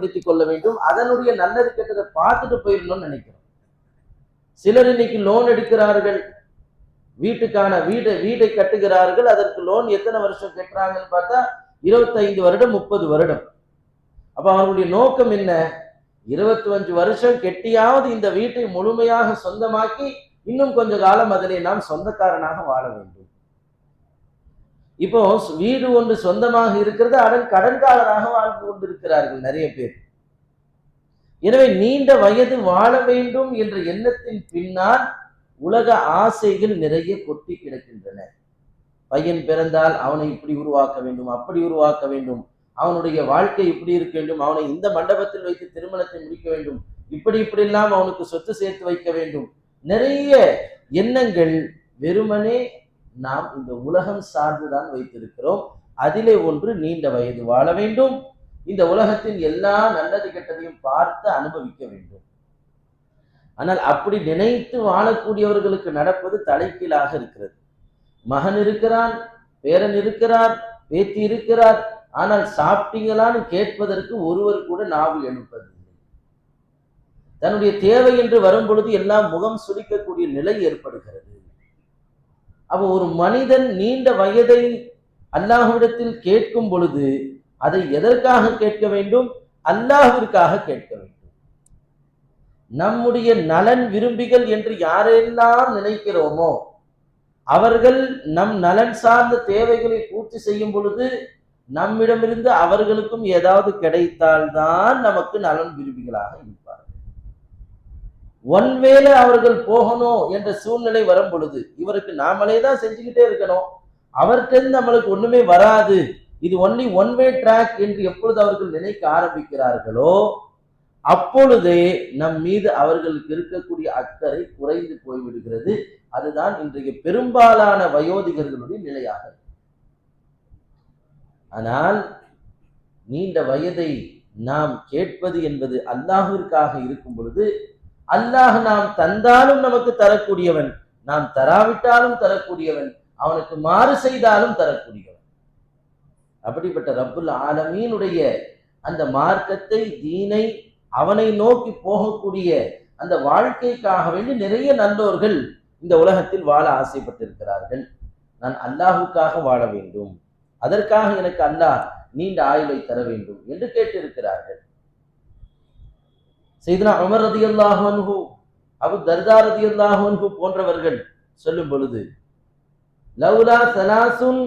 பயன்படுத்தி கொள்ள வேண்டும். அதனுடைய நல்லது கெட்டதை பார்த்துட்டு போயிடணும்னு நினைக்கிறோம். சிலர் இன்னைக்கு லோன் எடுக்கிறார்கள். வீட்டுக்கான வீடு வீடை கட்டுகிறார்கள். அதற்கு லோன் எத்தனை வருஷம் கட்டுறாங்கன்னு பார்த்தா இருபத்தைந்து வருடம் முப்பது வருடம். அப்ப அவர்களுடைய நோக்கம் என்ன? இருபத்தி அஞ்சு வருஷம் கெட்டியாவது இந்த வீட்டை முழுமையாக சொந்தமாக்கி இன்னும் கொஞ்ச காலம் அதனை நாம் சொந்தக்காரனாக வாழ வேண்டும். இப்போ வீடு ஒன்று சொந்தமாக இருக்கிறது அடன் கடன்காரராக வாழ்ந்து கொண்டிருக்கிறார்கள் நிறைய பேர். எனவே நீண்ட வயது வாழ வேண்டும் என்ற எண்ணத்தின் பின்னால் உலக ஆசைகள் நிறைய கொட்டி கிடக்கின்றன. பையன் பிறந்தால் அவனை இப்படி உருவாக்க வேண்டும் அப்படி உருவாக்க வேண்டும். அவனுடைய வாழ்க்கை இப்படி இருக்க வேண்டும். அவனை இந்த மண்டபத்தில் வைத்து திருமணத்தை முடிக்க வேண்டும். இப்படி இப்படி எல்லாம் அவனுக்கு சொத்து சேர்த்து வைக்க வேண்டும். நிறைய எண்ணங்கள் வெறுமனே நாம் இந்த உலகம் சார்ந்துதான் வைத்திருக்கிறோம். அதிலே ஒன்று நீண்ட வயது வாழ வேண்டும். இந்த உலகத்தின் எல்லா நல்லது கெட்டதையும் பார்த்து அனுபவிக்க வேண்டும். ஆனால் அப்படி நினைத்து வாழக்கூடியவர்களுக்கு நடப்பது தலைக்கீழாக இருக்கிறது. மகன் இருக்கிறான் பேரன் இருக்கிறார் பேத்தி இருக்கிறார். ஆனால் சாப்பிட்டீங்களான்னு கேட்பதற்கு ஒருவர் கூட நாவு எழுப்பதில்லை. தன்னுடைய தேவை என்று வரும் பொழுது எல்லாம் முகம் சுளிக்கக்கூடிய நிலை ஏற்படுகிறது. அப்போ ஒரு மனிதன் நீண்ட வயதை அல்லாஹ்விடத்தில் கேட்கும் பொழுது அதை எதற்காக கேட்க வேண்டும்? அல்லாஹிற்காக கேட்க வேண்டும். நம்முடைய நலன் விரும்பிகள் என்று யாரெல்லாம் நினைக்கிறோமோ அவர்கள் நம் நலன் சார்ந்த தேவைகளை பூர்த்தி செய்யும் பொழுது நம்மிடமிருந்து அவர்களுக்கும் ஏதாவது கிடைத்தால்தான் நமக்கு நலன் விரும்பிகளாக இருப்பார்கள். ஒன்வேளை அவர்கள் போகணும் என்ற சூழ்நிலை வரும் பொழுது இவருக்கு நாமளே தான் செஞ்சுக்கிட்டே இருக்கணும். அவர்கிட்ட நம்மளுக்கு ஒண்ணுமே வராது. இது ஒன்லி ஒன் வே ட்ராக் என்று எப்பொழுது அவர்கள் நினைக்க ஆரம்பிக்கிறார்களோ அப்பொழுதே நம் மீது அவர்களுக்கு இருக்கக்கூடிய அக்கறை குறைந்து போய்விடுகிறது. அதுதான் இன்றைய பெரும்பாலான வயோதிகர்களுடைய நிலையாக ஆனால் நீண்ட வயதை நாம் கேட்பது என்பது அல்லாஹிற்காக இருக்கும் பொழுது அல்லாஹ் நாம் தந்தாலும் நமக்கு தரக்கூடியவன் நாம் தராவிட்டாலும் தரக்கூடியவன் அவனுக்கு மாறு செய்தாலும் தரக்கூடியவன். அப்படிப்பட்ட ரப்புல் ஆலமீனுடைய அந்த மார்க்கத்தை தீனை அவனை நோக்கி போகக்கூடிய அந்த வாழ்க்கைக்காக வேண்டி நிறைய நல்லோர்கள் இந்த உலகத்தில் வாழ ஆசைப்பட்டிருக்கிறார்கள். நான் அல்லாஹுக்காக வாழ வேண்டும். அதற்காக எனக்கு அல்லாஹ் நீண்ட ஆயுளை தர வேண்டும் என்று கேட்டிருக்கிறார்கள். செய்தனா அமர் ரதி அல்லாஹன்ஹு அபு தர்தா ரதி அல்லாஹன்ஹு போன்றவர்கள் சொல்லும் பொழுது லவ்லா சலாசுன்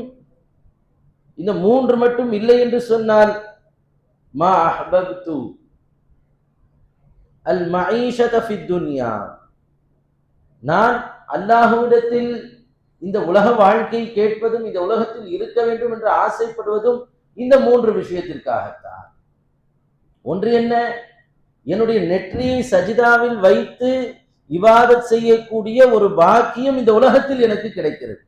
இந்த மூன்று மட்டும் இல்லை என்று சொன்னால் மா அஹ்பப்து அல் மஈஷத ஃபித் துன்யா. நான் அல்லாஹுவிடத்தில் இந்த உலக வாழ்க்கை கேட்பதும் இந்த உலகத்தில் இருக்க வேண்டும் என்று ஆசைப்படுவதும் இந்த மூன்று விஷயத்திற்காகத்தான். ஒன்று என்ன? என்னுடைய நெற்றியை சஜிதாவில் வைத்து இவாதத் செய்யக்கூடிய ஒரு பாக்கியம் இந்த உலகத்தில் எனக்கு கிடைக்கிறது.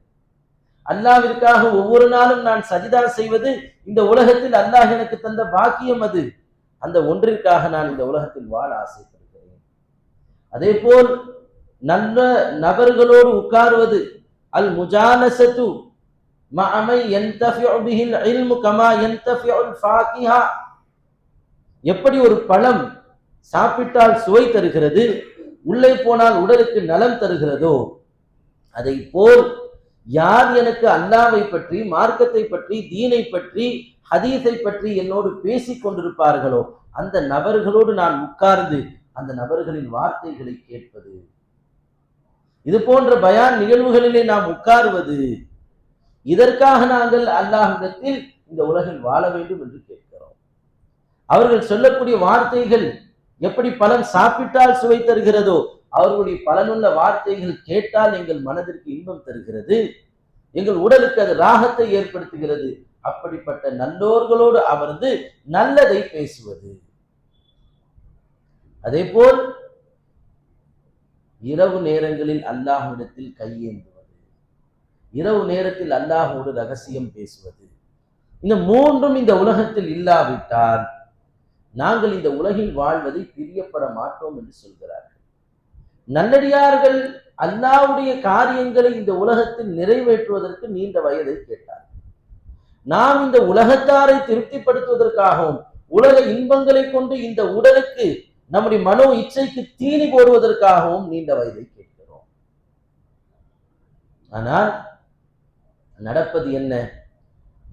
அல்லாவிற்காக ஒவ்வொரு நாளும் நான் சஜிதா செய்வது இந்த உலகத்தில் அல்லாஹ் எனக்கு தந்த பாக்கியம் அது. அந்த ஒன்றிற்காக நான் இந்த உலகத்தில் வாழ ஆசைப்படுகிறேன். அதே போல் நல்ல நபர்களோடு உட்காருவது அல் முஜானசத்து எப்படி ஒரு பழம் சாப்பிட்டால் சுவை தருகிறது உள்ளே போனால் உடலுக்கு நலம் தருகிறதோ? அதை போல் யார் எனக்கு அல்லாவை பற்றி மார்க்கத்தை பற்றி தீனை பற்றி ஹதீஸை பற்றி என்னோடு பேசிக் கொண்டிருப்பார்களோ? அந்த நபர்களோடு நான் உட்கார்ந்து அந்த நபர்களின் வார்த்தைகளை கேட்பது. இது போன்ற பயான் நிகழ்வுகளிலே நாம் உட்காருவது. இதற்காக நாங்கள் அல்லாஹிடத்தில் இந்த உலகில் வாழ வேண்டும் என்று கேட்கிறோம். அவர்கள் சொல்லக்கூடிய வார்த்தைகள் எப்படி பலன் சாப்பிட்டால் சுவை தருகிறதோ அவர்களுடைய பலனுள்ள வார்த்தைகள் கேட்டால் எங்கள் மனதிற்கு இன்பம் தருகிறது. எங்கள் உடலுக்கு அது ராகத்தை ஏற்படுத்துகிறது. அப்படிப்பட்ட நல்லோர்களோடு அமர்ந்து நல்லதை பேசுவது. அதே போல் இரவு நேரங்களில் அல்லாஹ்விடத்தில் கையேந்துவது. இரவு நேரத்தில் அல்லாஹோடு ரகசியம் பேசுவது. இந்த மூன்றும் இந்த உலகத்தில் இல்லாவிட்டால் நாங்கள் இந்த உலகில் வாழ்வதை பிரியப்பட மாட்டோம் என்று சொல்கிறார்கள். நல்லடியார்கள் அல்லாவுடைய காரியங்களை இந்த உலகத்தில் நிறைவேற்றுவதற்கு நீண்ட வயதை கேட்டார். நாம் இந்த உலகத்தாரை திருப்திப்படுத்துவதற்காகவும் உலக இன்பங்களை கொண்டு இந்த உடலுக்கு நம்முடைய மனோ இச்சைக்கு தீனி போடுவதற்காகவும் நீண்ட வயதை கேட்கிறோம். ஆனால் நடப்பது என்ன?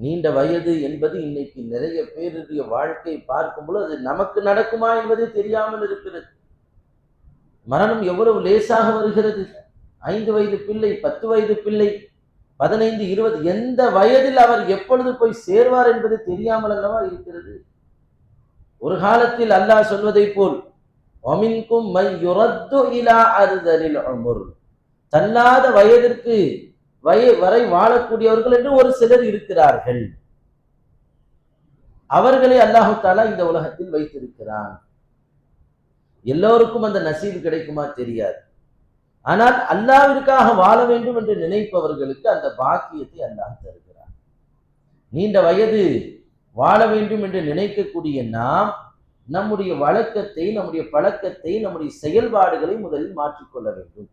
நீண்ட வயது என்பது இன்னைக்கு நிறைய பேருடைய வாழ்க்கை பார்க்கும் பொழுது அது நமக்கு நடக்குமா என்பது தெரியாமல் இருக்கிறது. மரணம் எவ்வளவு லேசாக வருகிறது? ஐந்து வயது பிள்ளை பத்து வயது பிள்ளை பதினைந்து இருபது எந்த வயதில் அவர் எப்பொழுது போய் சேர்வார் என்பது தெரியாமல் அல்லவா இருக்கிறது? ஒரு காலத்தில் அல்லாஹ் சொல்வதை போல் ஒமின்கும் மை யுரத்து இலா அறுதலில் தள்ளாத வயதிற்கு வய வரை வாழக்கூடியவர்கள் என்று ஒரு சிலர் இருக்கிறார்கள். அவர்களை அல்லாஹு தாலா இந்த உலகத்தில் வைத்திருக்கிறான். எல்லோருக்கும் அந்த நசீவு கிடைக்குமா தெரியாது. ஆனால் அல்லாவிற்காக வாழ வேண்டும் என்று நினைப்பவர்களுக்கு அந்த பாக்கியத்தை அல்லாஹ் தருகிறார் நீண்ட வயது வாழ வேண்டும் என்று நினைக்கக்கூடிய நாம் நம்முடைய வழக்கத்தை நம்முடைய பழக்கத்தை நம்முடைய செயல்பாடுகளை முதலில் மாற்றிக்கொள்ள வேண்டும்.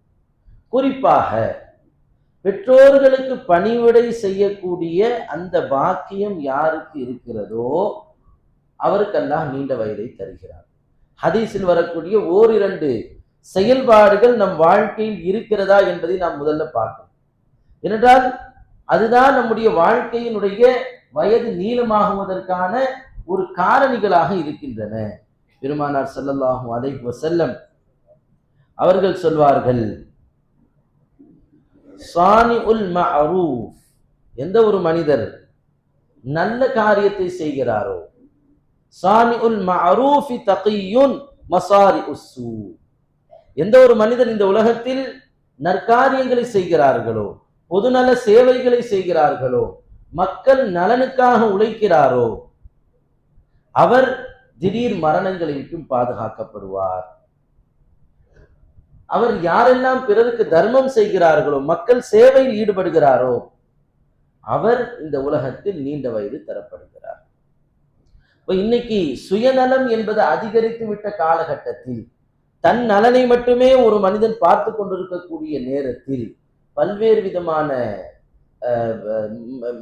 குறிப்பாக பெற்றோர்களுக்கு பணிவிடை செய்யக்கூடிய அந்த பாக்கியம் யாருக்கு இருக்கிறதோ அவருக்கெல்லாம் நீண்ட வயதை தருகிறார் ஹதீஸில் வரக்கூடிய ஓரிரண்டு செயல்பாடுகள் நம் வாழ்க்கையில் இருக்கிறதா என்பதை நாம் முதல்ல பார்க்கணும். ஏனென்றால் அதுதான் நம்முடைய வாழ்க்கையினுடைய வயது நீளமாகுவதற்கான ஒரு காரணிகளாக இருக்கின்றன. பெருமானார் செல்லல்லாகும் அதை செல்லம் அவர்கள் சொல்வார்கள் சானி உல் மஅரூஃப் எந்த ஒரு மனிதர் நல்ல காரியத்தை செய்கிறாரோ சாமி உல் மஅரூஃபி தகையுன் மசாரி உஸ்ஸூ எந்த ஒரு மனிதர் இந்த உலகத்தில் நற்காரியங்களை செய்கிறார்களோ பொதுநல சேவைகளை செய்கிறார்களோ மக்கள் நலனுக்காக உழைக்கிறாரோ அவர் திடீர் மரணங்களை விட்டும் பாதுகாக்கப்படுவார். அவர் யாரெல்லாம் பிறருக்கு தர்மம் செய்கிறார்களோ மக்கள் சேவையில் ஈடுபடுகிறாரோ அவர் இந்த உலகத்தில் நீண்ட வயது தரப்படுகிறார். இப்போ இன்னைக்கு சுயநலம் என்பது அதிகரித்து விட்ட காலகட்டத்தில் தன் நலனை மட்டுமே ஒரு மனிதன் பார்த்து கொண்டிருக்கக்கூடிய நேரத்தில் பல்வேறு விதமான அஹ்,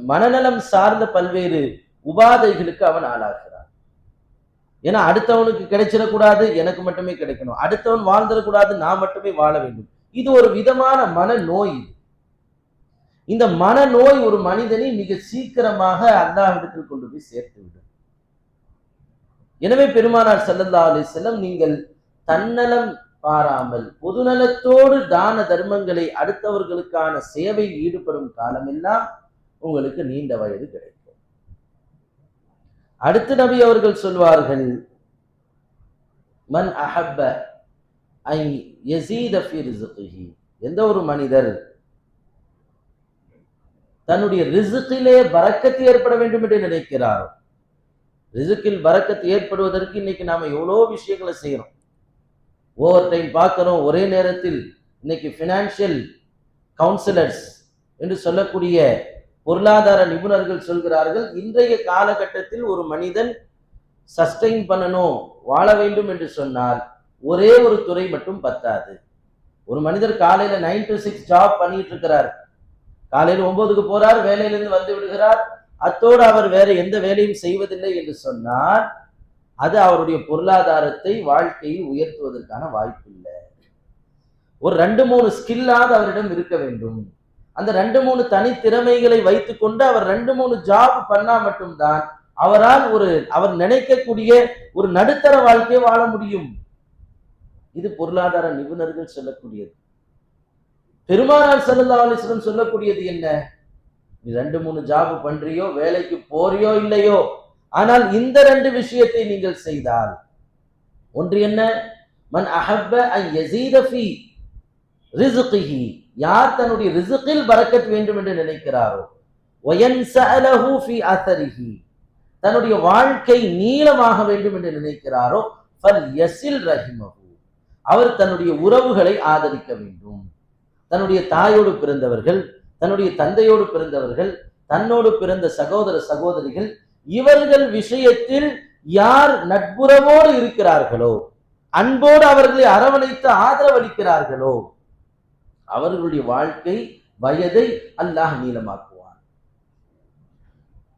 மனநலம் சார்ந்த பல்வேறு உபாதைகளுக்கு அவன் ஆளாகிறான். ஏன்னா அடுத்தவனுக்கு கிடைச்சிடக்கூடாது எனக்கு மட்டுமே கிடைக்கணும். அடுத்தவன் வாழ்ந்துடக்கூடாது நான் மட்டுமே வாழ வேண்டும். இது ஒரு விதமான மனநோய் இது. இந்த மனநோய் ஒரு மனிதனை மிக சீக்கிரமாக அல்லாஹிடத்தில் கொண்டு போய் சேர்த்து விடும். எனவே பெருமானார் ஸல்லல்லாஹு அலி செல்லம் நீங்கள் தன்னலம் பாராமல் பொதுநலத்தோடு தான தர்மங்களை அடுத்தவர்களுக்கான சேவையில் ஈடுபடும் காலமெல்லாம் உங்களுக்கு நீண்ட வயது கிடைக்கும். அடுத்து நபி அவர்கள் சொல்வார்கள் மன் அஹப்ப ஐ யசீத ஃபி எந்த ஒரு மனிதர் தன்னுடைய ரிசுக்கிலே பரக்கத்து ஏற்பட வேண்டும் என்று நினைக்கிறாரோ ரிசுக்கில் பரக்கத்து ஏற்படுவதற்கு இன்னைக்கு நாம எவ்வளோ விஷயங்களை செய்யறோம். ஓவர் டைம் பார்க்குறோம் ஒரே நேரத்தில் இன்னைக்கு ஃபினான்ஷியல் கவுன்சிலர்ஸ் என்று சொல்லக்கூடிய பொருளாதார நிபுணர்கள் சொல்கிறார்கள் இன்றைய காலகட்டத்தில் ஒரு மனிதன் சஸ்டெயின் பண்ணணும் வாழ வேண்டும் என்று சொன்னால் ஒரே ஒரு துறை மட்டும் பத்தாது. ஒரு மனிதர் காலையில நைன் டு சிக்ஸ் ஜாப் பண்ணிட்டு இருக்கிறார். காலையில் ஒன்பதுக்கு போறார் வேலையிலிருந்து வந்து விடுகிறார். அத்தோடு அவர் வேற எந்த வேலையும் செய்வதில்லை என்று சொன்னால் அது அவருடைய பொருளாதாரத்தை வாழ்க்கையில் உயர்த்துவதற்கான வாய்ப்பு இல்லை ஒரு ரெண்டு மூணு ஸ்கில்லாவது அவரிடம் இருக்க வேண்டும். அந்த ரெண்டு மூணு தனித்திறமைகளை வைத்துக்கொண்டு அவர் ரெண்டு மூணு ஜாப் பண்ணா மட்டும்தான் அவரால் ஒரு அவர் நினைக்கக்கூடிய ஒரு நடுத்தர வாழ்க்கையை வாழ முடியும். இது பொருளாதார நிபுணர்கள் சொல்லக்கூடியது. பெருமானார் ஸல்லல்லாஹு சொல்லக்கூடியது என்ன? நீ ரெண்டு மூணு ஜாப் பண்றியோ வேலைக்கு போறியோ இல்லையோ ஆனால் இந்த ரெண்டு விஷயத்தை நீங்கள் செய்தால். ஒன்று என்ன? மன் அஹப்ப யார் தன்னுடைய ரிசுக்கில் பறக்கத் வேண்டும் என்று நினைக்கிறாரோ? தன்னுடைய வாழ்க்கை நீளமாக வேண்டும் என்று நினைக்கிறாரோ? ரஹிமஹு. அவர் தன்னுடைய உறவுகளை ஆதரிக்க வேண்டும். தன்னுடைய தாயோடு பிறந்தவர்கள் தன்னுடைய தந்தையோடு பிறந்தவர்கள் தன்னோடு பிறந்த சகோதர சகோதரிகள் இவர்கள் விஷயத்தில் யார் நட்புறவோடு இருக்கிறார்களோ? அன்போடு அவர்களை அரவணைத்து ஆதரவளிக்கிறார்களோ? அவர்களுடைய வாழ்க்கை வயதை அல்லாஹ் நீளமாக்குவான்.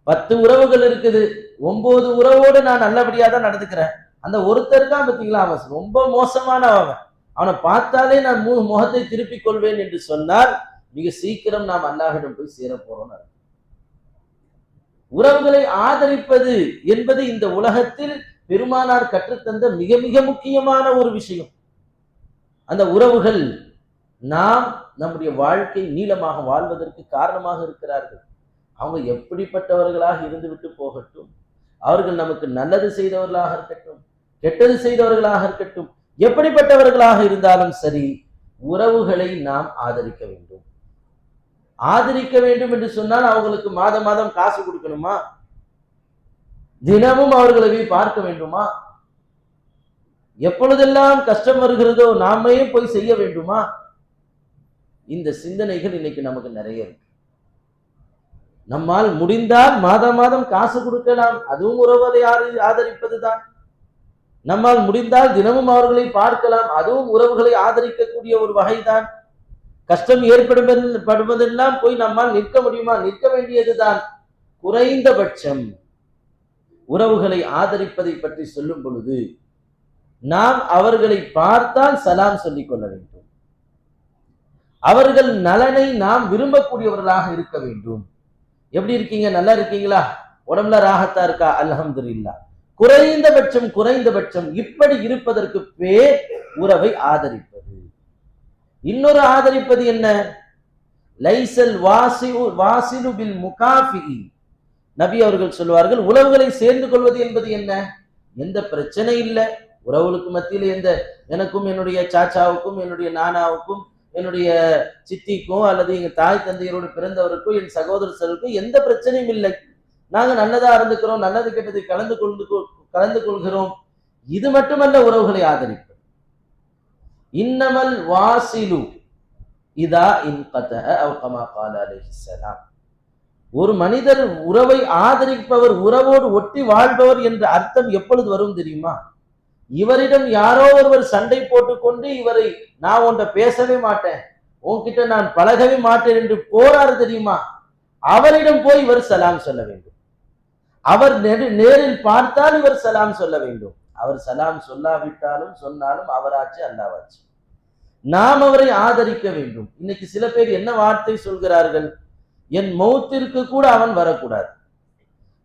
பத்து உறவுகள் இருக்குது. ஒன்பது உறவோடு நான் நல்லபடியா தான் நடந்துக்கிறேன். அந்த ஒருத்தர் தான் பார்த்தீங்களா? அவன் ரொம்ப மோசமான அவன் அவனை பார்த்தாலே நான் மு முகத்தை திருப்பிக் கொள்வேன் என்று சொன்னால் மிக சீக்கிரம் நாம் அல்லாஹிடம் போய் சேர போறோம் உறவுகளை ஆதரிப்பது என்பது இந்த உலகத்தில் பெருமானார் கற்றுத்தந்த மிக மிக முக்கியமான ஒரு விஷயம். அந்த உறவுகள் நாம் நம்முடைய வாழ்க்கை நீளமாக வாழ்வதற்கு காரணமாக இருக்கிறார்கள். அவங்க எப்படிப்பட்டவர்களாக இருந்துவிட்டு போகட்டும். அவர்கள் நமக்கு நல்லது செய்தவர்களாக இருக்கட்டும் கெட்டது செய்தவர்களாக இருக்கட்டும் எப்படிப்பட்டவர்களாக இருந்தாலும் சரி உறவுகளை நாம் ஆதரிக்க வேண்டும். ஆதரிக்க வேண்டும் என்று சொன்னால் அவங்களுக்கு மாதம் மாதம் காசு கொடுக்கணுமா? தினமும் அவர்களை போய் பார்க்க வேண்டுமா? எப்பொழுதெல்லாம் கஷ்டம் வருகிறதோ நாமே போய் செய்ய வேண்டுமா? இந்த சிந்தனைகள் இன்னைக்கு நமக்கு நிறைய இருக்கு. நம்மால் முடிந்தால் மாதம் மாதம் காசு கொடுக்கலாம். அதுவும் உறவுகளை ஆதரிப்பது தான் நம்மால் முடிந்தால் தினமும் அவர்களை பார்க்கலாம். அதுவும் உறவுகளை ஆதரிக்கக்கூடிய ஒரு வகைதான். கஷ்டம் ஏற்படுவதெல்லாம் போய் நம்மால் நிற்க முடியுமா? நிற்க வேண்டியதுதான். குறைந்தபட்சம் உறவுகளை ஆதரிப்பதை பற்றி சொல்லும் பொழுது நாம் அவர்களை பார்த்தால் சலாம் சொல்லிக் கொள்ள வேண்டும். அவர்கள் நலனை நாம் விரும்பக்கூடியவர்களாக இருக்க வேண்டும். எப்படி இருக்கீங்க? நல்லா இருக்கீங்களா? உடம்புல ராகத்தா இருக்கா? அல்ஹம்துலில்லா. குறைந்தபட்சம் குறைந்தபட்சம் இப்படி இருப்பதற்கு பேர் உறவை ஆதரிப்பது. இன்னொரு ஆதரிப்பது என்ன? லைசல் வாசிவு வாசிலு பில் முகாஃபி நபி அவர்கள் சொல்வார்கள் உறவுகளை சேர்ந்து கொள்வது என்பது என்ன? எந்த பிரச்சனை இல்லை. உறவுகளுக்கு மத்தியில் எந்த எனக்கும் என்னுடைய சாச்சாவுக்கும் என்னுடைய நானாவுக்கும் என்னுடைய சித்திக்கும் அல்லது எங்க தாய் தந்தையரோடு பிறந்தவருக்கும் என் சகோதரர்களுக்கும் எந்த பிரச்சனையும் இல்லை. நாங்க நல்லதா இருந்துக்கிறோம் நல்லது கெட்டதை கலந்து கொண்டு கலந்து கொள்கிறோம். இது மட்டுமல்ல உறவுகளை ஆதரிப்பது. இன்னமல் வாசிலு இதா இன் ஒரு மனிதர் உறவை ஆதரிப்பவர் உறவோடு ஒட்டி வாழ்பவர் என்ற அர்த்தம் எப்பொழுது வரும் தெரியுமா? இவரிடம் யாரோ ஒருவர் சண்டை போட்டுக்கொண்டு இவரை நான் ஒன்றை பேசவே மாட்டேன். உன்கிட்ட நான் பழகவே மாட்டேன் என்று போறாரு தெரியுமா? அவரிடம் போய் இவர் சலாம் சொல்ல வேண்டும். அவர் நேரில் பார்த்தால் இவர் சலாம் சொல்ல வேண்டும். அவர் சலாம் சொல்லாவிட்டாலும் சொன்னாலும் அவராச்சு அல்லாவாச்சு. நாம் அவரை ஆதரிக்க வேண்டும். இன்னைக்கு சில பேர் என்ன வார்த்தை சொல்கிறார்கள்? என் மௌத்திற்கு கூட அவன் வரக்கூடாது.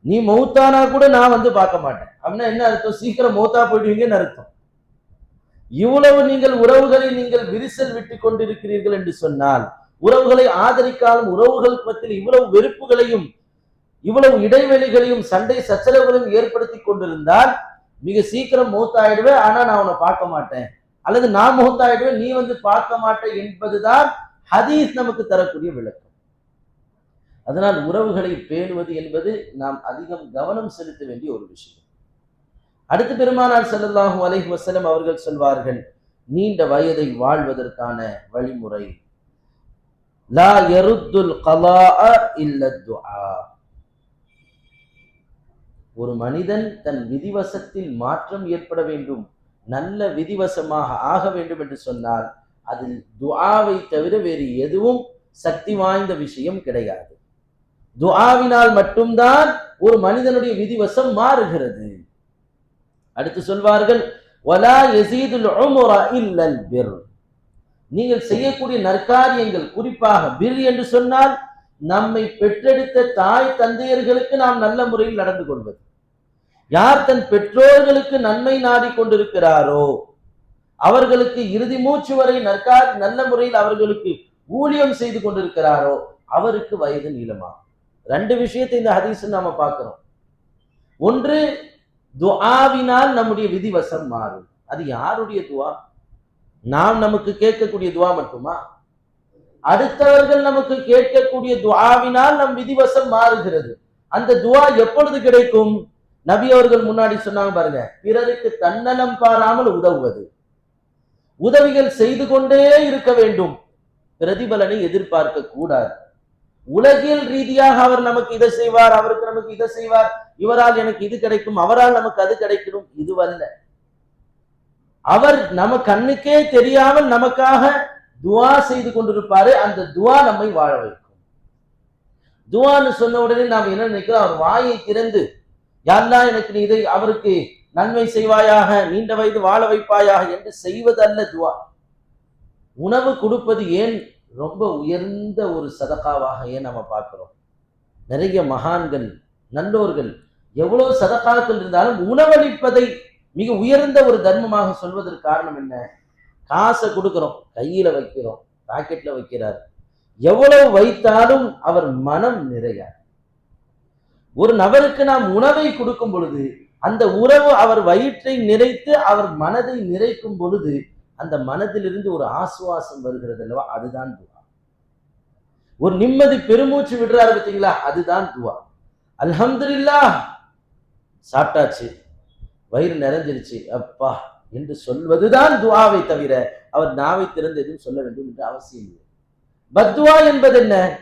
நீ மௌத்தானா கூட நான் வந்து பார்க்க மாட்டேன். அப்படின்னா என்ன அர்த்தம்? சீக்கிரம் மௌத்தா போயிடுவீங்கன்னு அர்த்தம். இவ்வளவு நீங்கள் உறவுகளை நீங்கள் விரிசல் விட்டு கொண்டிருக்கிறீர்கள் என்று சொன்னால் உறவுகளை ஆதரிக்காலும் உறவுகள் மத்தியில் இவ்வளவு வெறுப்புகளையும் இவ்வளவு இடைவெளிகளையும் சண்டை சச்சரவுகளையும் ஏற்படுத்தி கொண்டிருந்தால் மிக சீக்கிரம் மூத்தாயிடுவேன் ஆனா நான் உன்னை பார்க்க மாட்டேன். அல்லது நான் மூத்தாயிடுவேன் நீ வந்து பார்க்க மாட்டேன் என்பதுதான் ஹதீஸ் நமக்கு தரக்கூடிய விளக்கு அதனால் உறவுகளை பேணுவது என்பது நாம் அதிகம் கவனம் செலுத்த வேண்டிய ஒரு விஷயம். அடுத்து பெருமானார் செல்லல்லாஹு அலைஹி வசலம் அவர்கள் சொல்வார்கள் நீண்ட வயதை வாழ்வதற்கான வழிமுறை. லா எருத்துல் கலா இல்ல துஆ. ஒரு மனிதன் தன் விதிவசத்தில் மாற்றம் ஏற்பட வேண்டும் நல்ல விதிவசமாக ஆக வேண்டும் என்று சொன்னால் அதில் துஆவை தவிர வேறு எதுவும் சக்தி வாய்ந்த விஷயம் கிடையாது. துஆவினால் மட்டும்தான் ஒரு மனிதனுடைய விதிவசம் மாறுகிறது. அடுத்து சொல்வார்கள் வலா யசீதுல் உம்ர இல்லல் பிர். நீங்கள் செய்யக்கூடிய நற்காரியங்கள் குறிப்பாக பிர் என்று சொன்னால் நம்மை பெற்றெடுத்த தாய் தந்தையர்களுக்கு நாம் நல்ல முறையில் நடந்து கொள்வது. யார் தன் பெற்றோர்களுக்கு நன்மை நாடி கொண்டிருக்கிறாரோ அவர்களுக்கு இறுதி மூச்சு வரை நற்கா நல்ல முறையில் அவர்களுக்கு ஊழியம் செய்து கொண்டிருக்கிறாரோ அவருக்கு வயது நீளமாகும். ரெண்டு விஷயத்தை இந்த ஹதீஸ் நாம பார்க்கிறோம். ஒன்று துஆவினால் நம்முடைய விதிவசம் மாறும். அது யாருடைய துவா? நாம் நமக்கு கேட்கக்கூடிய துவா மட்டுமா? அடுத்தவர்கள் நமக்கு கேட்கக்கூடிய துவாவினால் நம் விதிவசம் மாறுகிறது. அந்த துவா எப்பொழுது கிடைக்கும்? நபி அவர்கள் முன்னாடி சொன்னாங்க பாருங்க பிறருக்கு தன்னலம் பாராமல் உதவுவது. உதவிகள் செய்து கொண்டே இருக்க வேண்டும். பிரதிபலனை எதிர்பார்க்க கூடாது. உலகியல் ரீதியாக அவர் நமக்கு இதை செய்வார் அவருக்கு நமக்கு இதை செய்வார். இவரால் எனக்கு இது கிடைக்கும் அவரால் நமக்கு அது கிடைக்கணும் இதுவல்ல. அவர் நம்ம கண்ணுக்கே தெரியாமல் நமக்காக துவா செய்து கொண்டிருப்பாரு. அந்த துவா நம்மை வாழ வைக்கும். துவான்னு சொன்ன உடனே நாம் என்ன நினைக்கிறோம்? அவர் வாயை திறந்து யாரெல்லாம் எனக்கு நீ இதை அவருக்கு நன்மை செய்வாயாக நீண்ட வயது வாழ வைப்பாயாக என்று செய்வதல்ல துவா. உணவு கொடுப்பது ஏன் ரொம்ப உயர்ந்த ஒரு சதக்காவாகவே நம்ம பார்க்குறோம். நிறைய மகான்கள் நல்லோர்கள் எவ்வளவு சதக்காக்கள் இருந்தாலும் உணவளிப்பதை மிக உயர்ந்த ஒரு தர்மமாக சொல்வதற்கு காரணம் என்ன? காசை கொடுக்கிறோம் கையில வைக்கிறோம் பாக்கெட்டில் வைக்கிறார். எவ்வளவு வைத்தாலும் அவர் மனம் நிறையார் ஒரு நபருக்கு நாம் உணவை கொடுக்கும் பொழுது அந்த உறவு அவர் வயிற்றை நிறைத்து அவர் மனதை நிறைக்கும் பொழுது அந்த மனதிலிருந்து ஒரு ஆசுவாசம் வருகிறது அல்லவா? அதுதான் துவா. ஒரு நிம்மதி பெருமூச்சு விடுறாரு பார்த்தீங்களா? அதுதான் துவா. அல்ஹம்துல்லா சாப்பிட்டாச்சு. வயிறு நிறைஞ்சிருச்சு. அப்பா என்று சொல்வதுதான் துவாவை தவிர அவர் நாவை திறந்து எதுவும் சொல்ல வேண்டும் என்று அவசியம் இல்லை. பத்வா என்பது என்ன?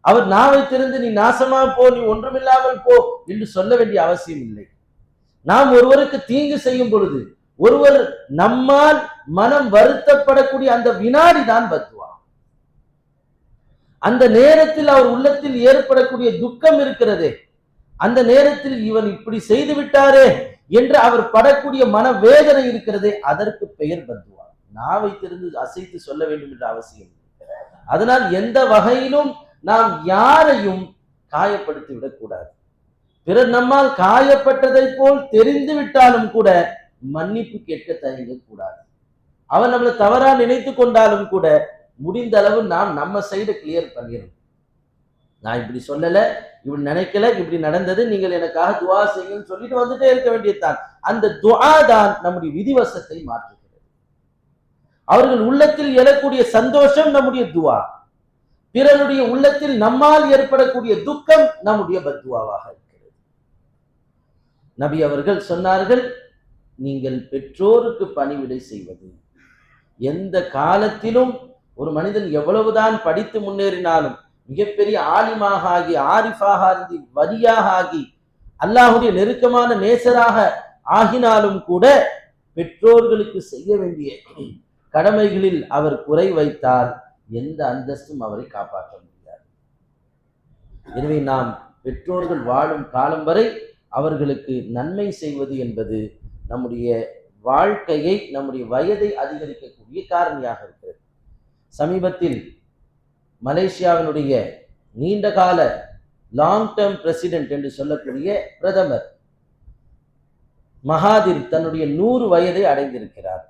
அவர் நாவை திறந்து நீ நாசமா போ நீ ஒன்றுமில்லாமல் போ என்று சொல்ல வேண்டிய அவசியம் இல்லை. நாம் ஒருவருக்கு தீங்கு செய்யும் பொழுது ஒருவர் நம்மால் மனம் வருத்தப்படக்கூடிய அந்த வினாடி தான் பத்துவா. அந்த நேரத்தில் அவர் உள்ளத்தில் ஏற்படக்கூடிய துக்கம் இருக்கிறதே அந்த நேரத்தில் இவன் இப்படி செய்து விட்டாரே என்று அவர் படக்கூடிய மனவேதனை இருக்கிறதே அதற்கு பெயர் பத்துவா. நாவை திறந்து அசைத்து சொல்ல வேண்டும் என்ற அவசியம் இல்லை. அதனால் எந்த வகையிலும் நாம் யாரையும் காயப்படுத்தி விடக்கூடாது. பிறர் நம்மால் காயப்பட்டதை போல் தெரிந்து விட்டாலும் கூட மன்னிப்பு கேட்க தயங்க கூடாது. அவன் நம்மளை தவறா நினைத்து கொண்டாலும் கூட முடிந்த அளவு நாம் நம்ம சைடு கிளியர் பண்ணிடணும். நான் இப்படி சொல்லல இப்படி நினைக்கல இப்படி நடந்தது நீங்கள் எனக்காக துவா செய்யுங்கன்னு சொல்லிட்டு வந்துட்டே இருக்க வேண்டியதுதான். அந்த துவா தான் நம்முடைய விதிவசத்தை மாற்றுகிறது. அவர்கள் உள்ளத்தில் எழக்கூடிய சந்தோஷம் நம்முடைய துவா. பிறனுடைய உள்ளத்தில் நம்மால் ஏற்படக்கூடிய துக்கம் நம்முடைய பத்துவாவாக இருக்கிறது. நபி அவர்கள் சொன்னார்கள் நீங்கள் பெற்றோருக்கு பணிவிடை செய்வது. எந்த காலத்திலும் ஒரு மனிதன் எவ்வளவுதான் படித்து முன்னேறினாலும் மிகப்பெரிய ஆலிமாக ஆகி ஆரிஃபாக ஆகி வரியாக ஆகி அல்லாஹுடைய நெருக்கமான நேசராக ஆகினாலும் கூட பெற்றோர்களுக்கு செய்ய வேண்டிய கடமைகளில் அவர் குறை வைத்தால் எந்த அந்தஸ்தும் அவரை காப்பாற்ற முடியாது. எனவே நாம் பெற்றோர்கள் வாழும் காலம் வரை அவர்களுக்கு நன்மை செய்வது என்பது நம்முடைய வாழ்க்கையை நம்முடைய வயதை அதிகரிக்கக்கூடிய காரணியாக இருக்கிறது. சமீபத்தில் மலேசியாவினுடைய நீண்ட கால லாங் டேர்ம் பிரசிடென்ட் என்று சொல்லக்கூடிய பிரதமர் மகாதிர் தன்னுடைய நூறு வயதை அடைந்திருக்கிறார்.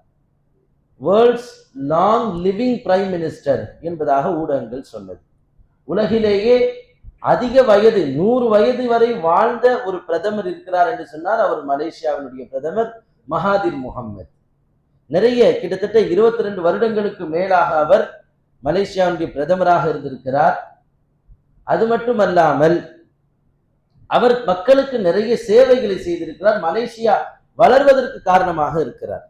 World's long living prime minister என்பதாக ஊடகங்கள் சொன்னது. உலகிலேயே அதிக வயது நூறு வயது வரை வாழ்ந்த ஒரு பிரதமர் இருக்கிறார் என்று சொன்னார் அவர் மலேசியாவினுடைய பிரதமர் மகாதிர் முகம்மது. நிறைய கிட்டத்தட்ட இருபத்தி ரெண்டு வருடங்களுக்கு மேலாக அவர் மலேசியாவுடைய பிரதமராக இருந்திருக்கிறார். அது மட்டுமல்லாமல் அவர் மக்களுக்கு நிறைய சேவைகளை செய்திருக்கிறார் மலேசியா வளர்வதற்கு காரணமாக இருக்கிறார்.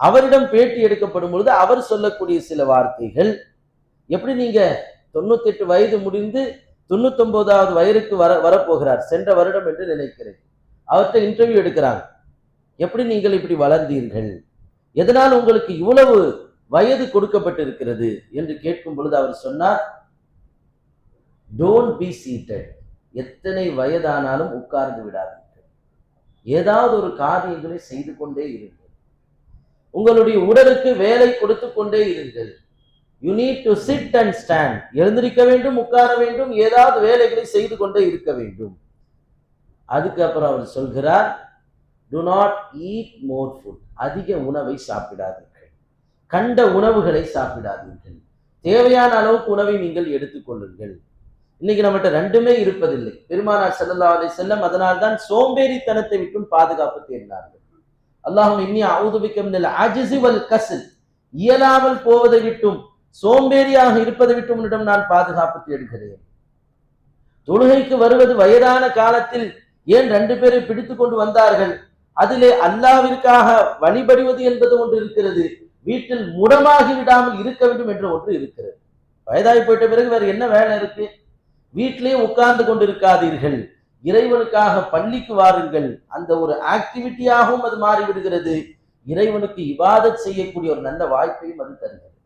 அவரிடம் பேட்டி எடுக்கப்படும் பொழுது அவர் சொல்லக்கூடிய சில வார்த்தைகள் எப்படி நீங்க தொண்ணூத்தி எட்டு வயது முடிந்து தொண்ணூத்தொன்பதாவது வயதுக்கு வர வரப்போகிறார். சென்ற வருடம் என்று நினைக்கிறேன். அவர்கிட்ட இன்டர்வியூ எடுக்கிறாங்க. எப்படி நீங்கள் இப்படி வளர்ந்தீர்கள்? எதனால் உங்களுக்கு இவ்வளவு வயது கொடுக்கப்பட்டிருக்கிறது? என்று கேட்கும் பொழுது அவர் சொன்னார் டோன்ட் பி சீட்டட் எத்தனை வயதானாலும் உட்கார்ந்து விடாதீர்கள். ஏதாவது ஒரு காரியங்களை செய்து கொண்டே இருங்கள். உங்களுடைய உடலுக்கு வேலை கொடுத்து கொண்டே இருங்கள். You need to sit and stand எழுந்திருக்க வேண்டும் உட்கார வேண்டும் ஏதாவது வேலைகளை செய்து கொண்டே இருக்க வேண்டும். அதுக்கப்புறம் அவர் சொல்கிறார் do not eat more food அதிக உணவை சாப்பிடாதீர்கள். கண்ட உணவுகளை சாப்பிடாதீர்கள். தேவையான அளவுக்கு உணவை நீங்கள் எடுத்துக்கொள்ளுங்கள் இன்னைக்கு நம்மகிட்ட ரெண்டுமே இருப்பதில்லை. பெருமானார் ஸல்லல்லாஹு அலைஹி செல்லம் அதனால்தான் சோம்பேறித்தனத்தை விட்டும் பாதுகாப்பு தேடினார்கள். அல்லாஹும் இன்னி அவுதுபிக்கம் இல்லை அஜ்ஸி கசில் இயலாமல் போவதை விட்டும் சோம்பேறியாக இருப்பதை விட்டும் உன்னிடம் நான் பாதுகாப்பு தேடுகிறேன். தொழுகைக்கு வருவது வயதான காலத்தில் ஏன் ரெண்டு பேரை பிடித்து கொண்டு வந்தார்கள்? அதிலே அல்லாவிற்காக வழிபடுவது என்பது ஒன்று இருக்கிறது. வீட்டில் முடமாகி விடாமல் இருக்க வேண்டும் என்ற ஒன்று இருக்கிறது. வயதாகி போயிட்ட பிறகு வேற என்ன வேலை இருக்கு? வீட்டிலேயே உட்கார்ந்து கொண்டிருக்காதீர்கள். இறைவனுக்காக பள்ளிக்கு வாருங்கள். அந்த ஒரு ஆக்டிவிட்டியாகவும் அது மாறிவிடுகிறது. இறைவனுக்கு இவாதம் செய்யக்கூடிய ஒரு நல்ல வாய்ப்பையும் அது தருகிறது.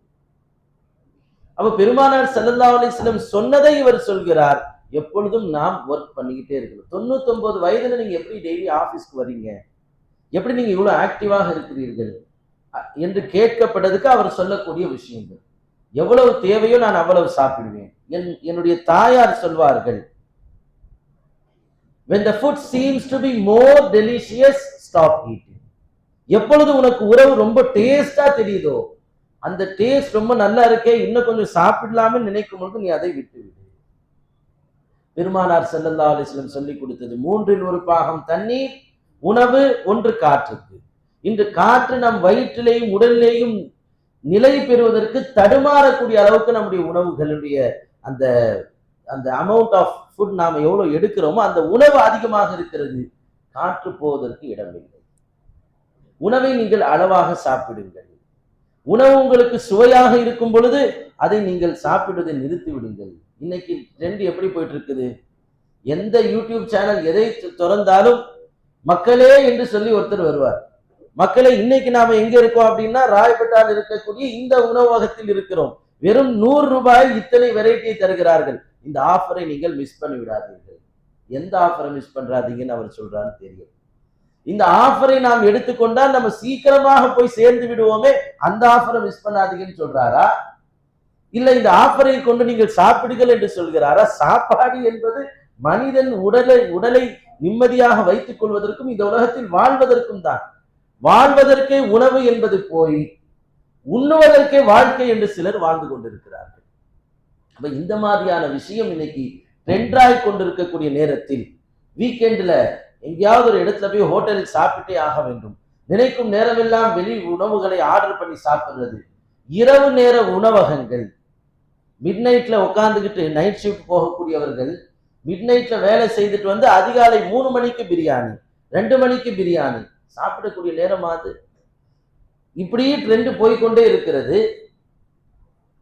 அப்ப பெருமானார் சல்லல்லா அலிஸ்லம் சொன்னதை இவர் சொல்கிறார். எப்பொழுதும் நாம் ஒர்க் பண்ணிக்கிட்டே இருக்கணும். தொண்ணூத்தொன்பது வயதுல நீங்க எப்படி டெய்லி ஆபீஸ்க்கு வர்றீங்க? எப்படி நீங்க இவ்வளவு ஆக்டிவாக இருக்கிறீர்கள்? என்று கேட்கப்பட்டதுக்கு அவர் சொல்லக்கூடிய விஷயங்கள். எவ்வளவு தேவையோ நான் அவ்வளவு சாப்பிடுவேன். என் என்னுடைய தாயார் சொல்வார்கள் when the food seems to be more delicious stop eating. எப்பொழுது உனக்கு உறவு ரொம்ப டேஸ்டா தெரியுதோ அந்த டேஸ்ட் ரொம்ப நல்லா இருக்கே இன்னும் கொஞ்சம் சாப்பிடலாமே நினைக்கும் பொழுது நீ அதை விட்டுவிடு. பெருமானார் செல்லல்லா அலிஸ்லம் சொல்லி கொடுத்தது மூன்றில் ஒரு பாகம் தண்ணீர் உணவு ஒன்று காற்றுக்கு. இன்று காற்று நம் வயிற்றிலேயும் உடலிலேயும் நிலை பெறுவதற்கு தடுமாறக்கூடிய அளவுக்கு நம்முடைய உணவுகளுடைய அந்த அந்த அமௌண்ட் ஆஃப் ஃபுட் நாம் எவ்வளோ எடுக்கிறோமோ அந்த உணவு அதிகமாக இருக்கிறது. காற்று போவதற்கு இடமில்லை. உணவை நீங்கள் அளவாக சாப்பிடுங்கள். உணவு உங்களுக்கு சுவையாக இருக்கும் பொழுது அதை நீங்கள் சாப்பிடுவதை நிறுத்தி விடுங்கள். இன்னைக்கு ட்ரெண்ட் எப்படி போயிட்டு இருக்குது எந்த யூடியூப் சேனல் எதை திறந்தாலும் மக்களே என்று சொல்லி ஒருத்தர் வருவார். மக்களை இன்னைக்கு நாம எங்க இருக்கோம் அப்படின்னா ராயப்பட்டால் இருக்கக்கூடிய இந்த உணவகத்தில் இருக்கிறோம். வெறும் நூறு ரூபாயில் இத்தனை வெரைட்டியை தருகிறார்கள். இந்த ஆஃபரை நீங்கள் மிஸ் பண்ணி விடாதீர்கள் எந்த ஆஃபரை மிஸ் பண்றாதீங்கன்னு அவர் சொல்றான்னு தெரியும். இந்த ஆஃபரை நாம் எடுத்துக்கொண்டால் நம்ம சீக்கிரமாக போய் சேர்ந்து விடுவோமே அந்த ஆஃபரை மிஸ் பண்ணாதீங்கன்னு சொல்றாரா? இல்ல இந்த ஆஃபரை கொண்டு நீங்கள் சாப்பிடுங்கள் என்று சொல்கிறாரா? சாப்பாடு என்பது மனிதன் உடலை உடலை நிம்மதியாக வைத்துக் கொள்வதற்கும் இந்த உலகத்தில் வாழ்வதற்கும் தான். வாழ்வதற்கே உணவு என்பது போய் உண்ணுவதற்கே வாழ்க்கை என்று சிலர் வாழ்ந்து கொண்டிருக்கிறார்கள். அப்ப இந்த மாதிரியான விஷயம் இன்னைக்கு ட்ரெண்டாய் கொண்டிருக்கக்கூடிய நேரத்தில் வீக்கெண்ட்ல எங்கேயாவது ஒரு இடத்துல போய் ஹோட்டலில் சாப்பிட்டே ஆக வேண்டும். நினைக்கும் நேரமெல்லாம் வெளி உணவுகளை ஆர்டர் பண்ணி சாப்பிடுறது. இரவு நேர உணவகங்கள். மிட் நைட்ல உட்காந்துக்கிட்டு நைட் ஷிஃப்ட் போகக்கூடியவர்கள் மிட் நைட்ல வேலை செய்துட்டு வந்து அதிகாலை மூணு மணிக்கு பிரியாணி ரெண்டு மணிக்கு பிரியாணி சாப்பிடக்கூடிய நேரம் அது. இப்படி ட்ரெண்டு போய்க்கொண்டே இருக்கிறது.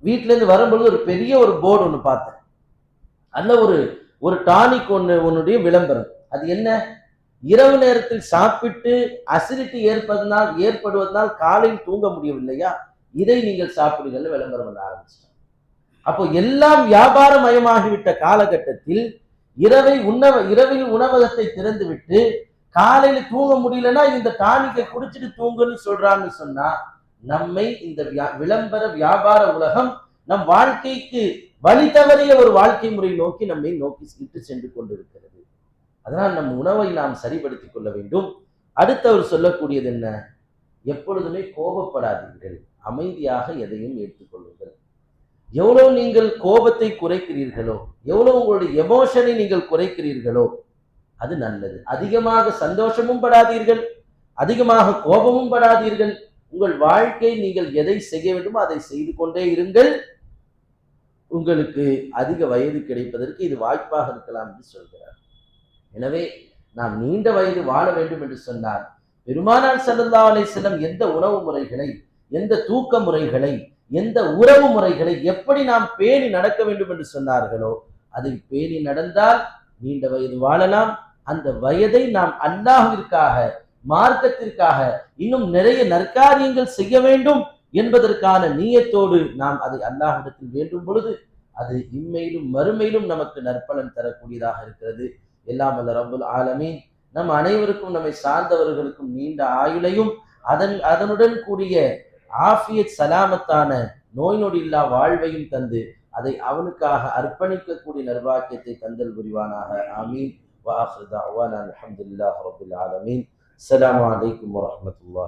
வீட்டிலேருந்து வரும்பொழுது ஒரு பெரிய ஒரு போர்டு ஒன்று பார்த்தேன். அந்த ஒரு ஒரு டானிக் ஒன்று ஒன்னுடைய விளம்பரம். அது என்ன? இரவு நேரத்தில் சாப்பிட்டு அசிடிட்டி ஏற்பதனால் ஏற்படுவதனால் காலையில் தூங்க முடியவில்லையா? இதை நீங்கள் சாப்பிடுங்கள் விளம்பரம் பண்ண ஆரம்பிச்சிட்டாங்க. அப்போ எல்லாம் வியாபாரமயமாகிவிட்ட காலகட்டத்தில் இரவை உணவ இரவில் உணவகத்தை திறந்துவிட்டு காலையில் காலையில தூங்க முடியலன்னா இந்த டானிக்கை குடிச்சிட்டு தூங்குன்னு சொல்றான்னு சொன்னா நம்மை இந்த வியா- விளம்பர வியாபார உலகம் நம் வாழ்க்கைக்கு வழி தவறிய ஒரு வாழ்க்கை முறை நோக்கி நம்மை நோக்கி இட்டு சென்று கொண்டிருக்கிறது. அதனால் நம் உணவை நாம் சரிப்படுத்திக் கொள்ள வேண்டும். அடுத்தவர் சொல்லக்கூடியது என்ன? எப்பொழுதுமே கோபப்படாதீர்கள். அமைதியாக எதையும் ஏற்றுக்கொள்ளுங்கள். எவ்வளவு நீங்கள் கோபத்தை குறைக்கிறீர்களோ எவ்வளவு உங்களுடைய எமோஷனை நீங்கள் குறைக்கிறீர்களோ அது நல்லது. அதிகமாக சந்தோஷமும் படாதீர்கள். அதிகமாக கோபமும் படாதீர்கள். உங்கள் வாழ்க்கை நீங்கள் எதை செய்ய வேண்டுமோ அதை செய்து கொண்டே இருங்கள். உங்களுக்கு அதிக வயது கிடைப்பதற்கு இது வாய்ப்பாக இருக்கலாம் என்று சொல்கிறார். எனவே நாம் நீண்ட வயது வாழ வேண்டும் என்று சொன்னார். பெருமானார் ஸல்லல்லாஹு அலை செல்லம் எந்த உணவு முறைகளை எந்த தூக்க முறைகளை எந்த உறவு முறைகளை எப்படி நாம் பேணி நடக்க வேண்டும் என்று சொன்னார்களோ அதை பேணி நடந்தால் நீண்ட வயது வாழலாம். அந்த வயதை நாம் அல்லாஹிற்காக மார்க்கத்திற்காக இன்னும் நிறைய நற்காரியங்கள் செய்ய வேண்டும் என்பதற்கான நீயத்தோடு நாம் அதை அல்லாஹிடத்தில் வேண்டும் பொழுது அது இம்மையிலும் மறுமையிலும் நமக்கு நற்பலன் தரக்கூடியதாக இருக்கிறது. எல்லாம் அல்ல ரபுல் ஆலமீன். நம் அனைவருக்கும் நம்மை சார்ந்தவர்களுக்கும் நீண்ட ஆயுளையும் அதன் அதனுடன் கூடிய ஆஃபியத் சலாமத்தான நோய் நொடி இல்லா வாழ்வையும் தந்து அதை அவனுக்காக அர்ப்பணிக்கக்கூடிய நிர்வாகியத்தை தந்தல் புரிவானாக. ஆமீன். வாஹிர் தஅவானா அல்ஹம்துலில்லாஹி ரப்பில் ஆலமீன். அலாம் வலைக்கம் வரமத்துல்லா